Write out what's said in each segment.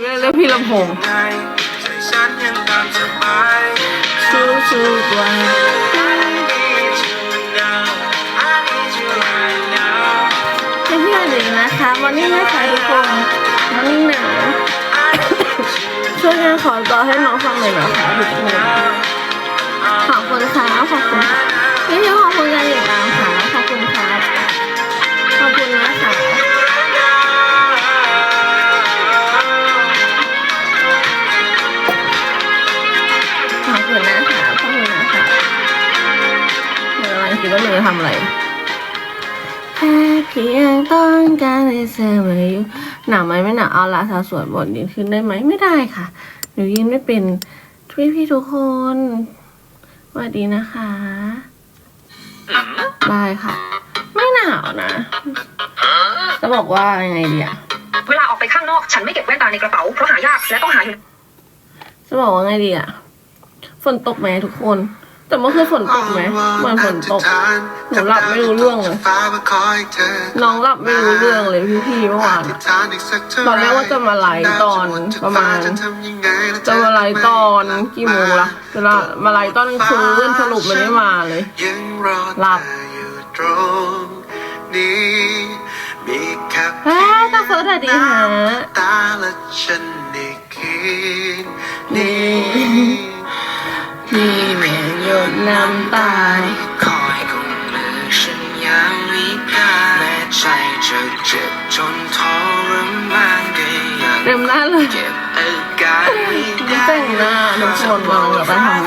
เรียกพี่ลำโพงไงใจฉันยังตามสบายสู้สู้ๆวันเป็นพี่อดีนะคะวันนี้นะคะทุกคนวันนี้หนาวช่วยกันขอต่อให้น้องฟังหน่อยนะคะทุกคนขอบคุณค่ะขอบคุณพี่พี่ขอบคุณการติดตามค่ะขอบคุณครับขอบคุณนะคะ เดี๋ยวเราคิดว่าหนูจะทำอะไรแค่เพียงต้องการให้เธอมาอยู่หนาวไหมไม่หนาวเอาละสาวสวยบทยืนขึ้นได้ไหมไม่ได้ค่ะ หนูยืนไม่เป็นพี่พี่ๆทุกคนสวัสดีนะคะบายค่ะ ไม่หนาวนะ จะบอกว่ายังไงดีอะเวลาออกไปข้างนอกฉันไม่เก็บแว่นตาในกระเป๋าเพราะหายากและต้องหาอยู่จะบอกว่าไงดีอะฝนตกไหมทุกคน แต่เมื่อคืนฝนตกไหมเหมือนฝนตกหนูหลับไม่รู้เรื่องเลยน้องหลับไม่รู้เรื่องเลยพี่ๆเมื่อวานอะตอนแรกว่าจะมาไลฟ์ตอนประมาณจะมาไลฟ์ตอนกี่โมงล่ะจะมาไลฟ์ตอนกลางคืนสรุปไม่ได้มาเลยยังรอหลับเธออยู่ตรงนี้มีแค่เฮ้ยตาเฟิร์สสวัสดีค่ะตาและฉันในคืนนี้ มีแม่หยดน้ำตาคอยกุมมือฉันยังไม่ได้แม้ใจจะเจ็บจนทรมานก็ยังเต็มหน้าเลยเก็บอาการไม่ได้แต่งหน้าทุกคนกำลังจะไปทำงาน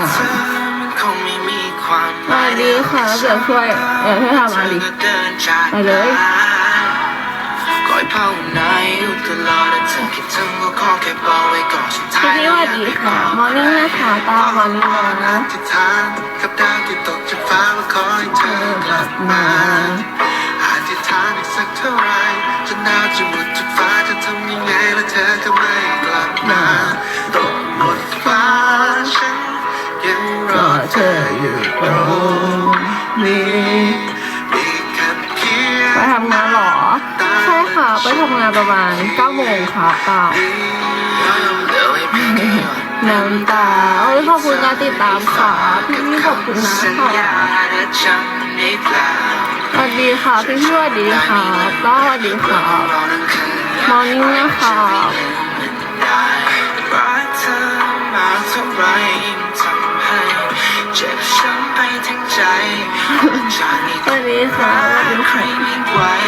มันคงไม่มีความหสวัมายสดีค่ะเดี๋ยวช่วยเออช่วยทำอะไรดิไปเลยค อยภาวนาอยู่ตลอดแต่เธอคิดถึงก็ขอแค่บอกไว้ก่อนสุดท้ายพี่สวัสดีค่ะมอร์นิ่งนะคะตามอร์นิ่งนะที่ทานกับดาวที่ตกจากฟ้ามาคอยเธอกลับมาอธิษฐานอีกสักเท่าไรจนดาวจะหมดจากฟ้าจะทำยังไงแล้วเธอก็ไม่กลับมาตกหมดฟ้า ช่ค่ะไปทำงานประมาณ9โมงค่ะเปล่าน้ำตาโอ้ยขอบคุณการติดตามค่ะพี่พี่ขอบคุณนะค่ะสวัสดีค่ะพี่พี่สวัสดีค่ะก็สวัสดีค่ะมอร์นิ่งนะคะรักเธอมาเท่าไงใจจากนี้สวัสดีค่ะสวัสดีค่ะ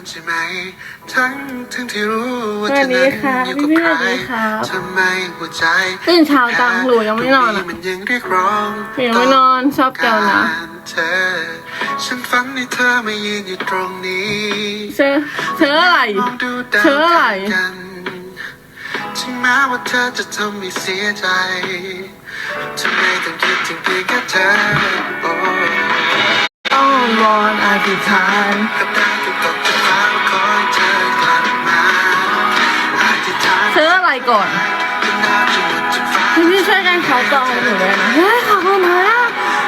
มันใช่ไหม ทั้งทั้งที่รู้ว่าสเธวัอสดีนั้นค่ะอยู่พี่กับพี่สใครวัสดีครับทำไมหัวใจตื่นเช้าจังหลูยังไม่นอนอะมันยังเรียกร้องหนูยังไม่นอนชอบแกวนะเธอฉันฝันให้เธอมายืนอยู่ตรงนี้เธอเธออะไรมองดูดาวเธออะไรกันถึงแม้ว่าเธอจะทำให้เสียใจทำไมต้องคิดถึงเพียงแค่เธอโอ้ต้องวอนอธิษฐาน ก่อนจนดาวจะหมดจากฟ้าพี่พี่ช่วยกันเขาจองหนูเลยนะเฮ้ยขอบคุณนะ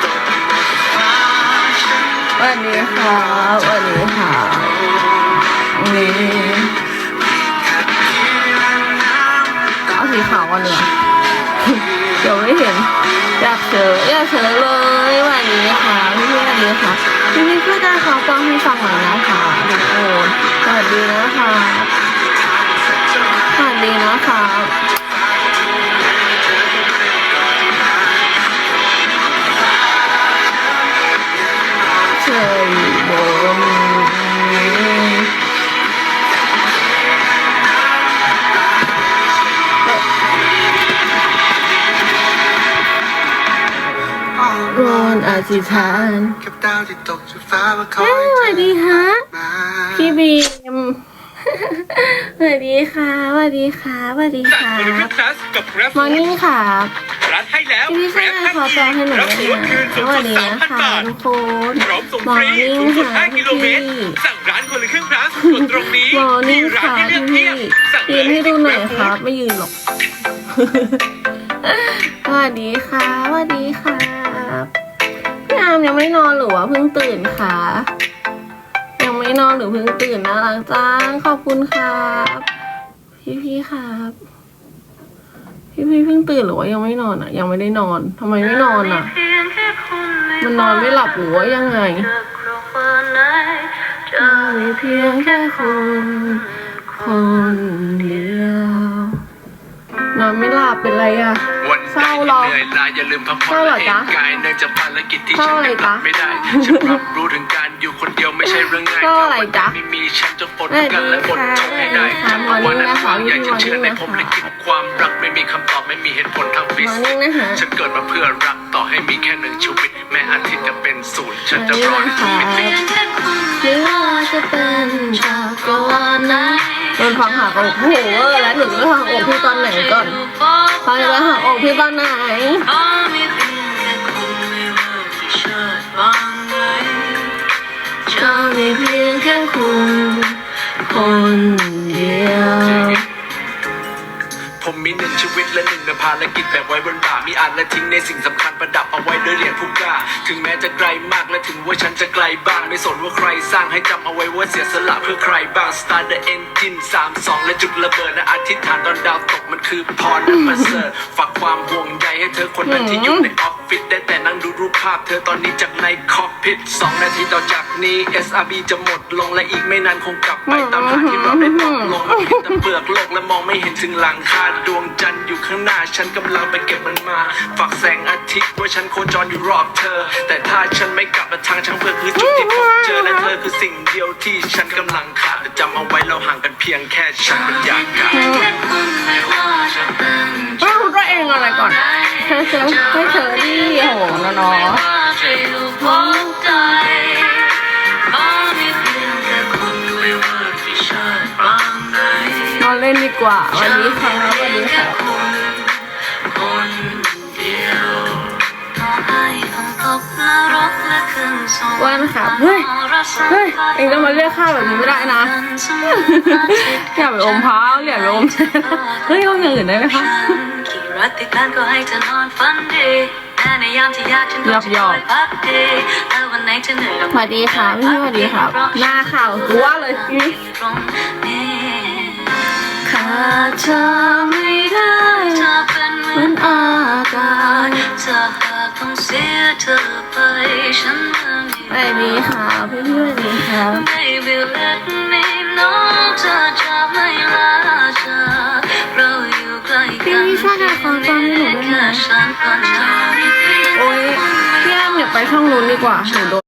ตกหมดฟ้าฉันสวัสดีค่ะวัสดีค่ะนี่เอาสีขาวก่อนเลยเดี๋ยวไม่เห็นอยากเจออยากเจอเลยวัสดีค่ะพี่พี่วัสดีค่ะพี่พี่ช่วยกันเขาจองให้ฟังหน่อยนะคะทุกคนสวัสดีนะคะ นะคะเธออยู่บนนี้วอนออธิษฐานกับดาวที่ตกจากฟ้ามาคอเฮ้ยยสวัสดีฮะมาพี่บีมส วัสดีค่ะสวัสดีค่ะสวัสดีค่ะสั่งคนละครึ่งคลาสกับ Grab มอร์นิ่งครับร้านให้แล้วพี่พี่ช่วย Grab ขอแปลให้หนูรับด้วยส่วนคืนนะสูสงวัสุสดดีสามนะพันคะบาททุกคนพร้อมส่งมอฟรีร์นิ่งสูงสุดค่ะ5กิโลเมตรพี่สั่งร้านคนละครึ่งคลาสกดตรงนี้มอร์นิ่งมีร้านค่ะให้เลืพี่อกพี่เพียบสั่งยืนให้ดูหน่อยที่ครับ Grab ไม่ยืนหรอกสวัสดีค่ะสวัสดีครับพี่อามยังไม่นอนหรือว่าเพิ่งตื่นคะยัง ไม่นอนหรือเพิ่งตื่นน่ารักจังขอบคุณครับ พี่พี่ครับ พี่พี่เพิ่งตื่นหรือว่ายังไม่นอนอะ ยังไม่ได้นอนทำไมไม่นอนอะ มันนอนไม่หลับหรือว่ายังไงมีเพียงแค่คนคนเดียว อนไม่หลับเป็นไรอะ วันเศร้าเหรอเหนื่อยล้าอย่าลืมพักผ่อนเศร้าเหรอและจ๊ะเอนกายเนื่องจากภารกิจที่เศร้าฉันอะไรยังรับจ๊ะไม่ได้ฉันรับรู้ถึงการอยู่คนเดียวไม่ใช่เรื่องง่ายเศร้าอะไรจ๊ะไม่มีฉันจะอดสวัสดีกันและอดทนให้ได้ค่ะฉันเอาวนนั้นวันนี้นะควางอยากจะเชื่อในวันนี้นะคะผมลิขิตความรักไม่มีคำตอบไม่มีเหตุผลทางฟิสิร์กส์นะคะฉันเกิดมาเพื่อรักต่อให้มีแค่หนึ่งชีวิต แม้อาทิตย์จะเป็นศูนย์ฉันจะรอให้ทุกมิติ หรือว่าจะเป็นจากกวาไหน โดนฟังหักอกโอ้โหเวอร์แล้วหนูจะฟังอกพี่ตอนไหนก่อนฟังจะหักอกพี่ตอนไหนจะมีเพียงแค่คุณคนเดียวผมมีหนึ่งชีวิตและหนึ่งในภารกิจแบบไว้บนบ่ามีอ่านและทิ้งในสิ่งสำคัญประดับเอาไว้ ด้วยเหรียญผู้กล้า ถึงแม้จะไกลมากและถึงว่าฉันจะไกลบ้าง ไม่สนว่าใครสร้างให้จำเอาไว้ว่าเสียสละเพื่อใครบ้าง Start the engine 3 2 และจุดระเบิดนะอธิษฐานตอนดาวตกมันคือพรนันประเสริฐฝากความห่วงใยให้เธอคนนั้นที่อยู่ในออฟ รูปภาพเธอตอนนี้จากในคอกพิทสองนาทีต่อจากนี้ SRB จะหมดลงและอีกไม่นานคงกลับไปตามหาที่เราได้ตกลงมันเห็นแต่เปลือกโลกและมองไม่เห็นถึงหลังคาดวงจันทร์อยู่ข้างหน้า ฉันกำลังไปเก็บมันมา ฝากแสงอาทิตย์ว่าฉันโคจรอยู่รอบเธอ แต่ถ้าฉันไม่กลับมาทางช่างเพื่อคือจุดที่พบเจอและเธอคือสิ่งเดียวที่ฉันกำลังขาดแต่จำเอาไว้เราห่างกันเพียงแค่ฉันเป็นอย่างกาไม่รู้ตัวเองอะไรก่อนเธอเธอให้เธอดิโอ้โหนอนอๆนอนเล่นดีกว่า วันนี้ค่ะวันนี้ค่ะวันค่ะเฮ้ยเฮ้ยเองจะมาเรียกข้าแบบนี้ไม่ได้นะ อย่าไปอมพร้าอย่าไปอมเฮ้ยเอาอย่างอื่นได้ไหมคะรักติดกันก็ให้เธอนอนฝันดี ยามที่ยากฉันก็จะคอยพักดีแล้ววันไหนจะเหนื่อยก็สวัสดีค่ะพี่สวัสดีค่ะหน้าข่าวกูว่าเลยพี่ตรงนี้ขาดเธอไม่ได้เธอเป็นเหมืเหมืออนนอากาศเธอหากต้องเสียเธอไปฉันมันสวัสดีค่ะพี่พี่สวัสดีค่ะ ช่องนู้นดีกว่าหนูโด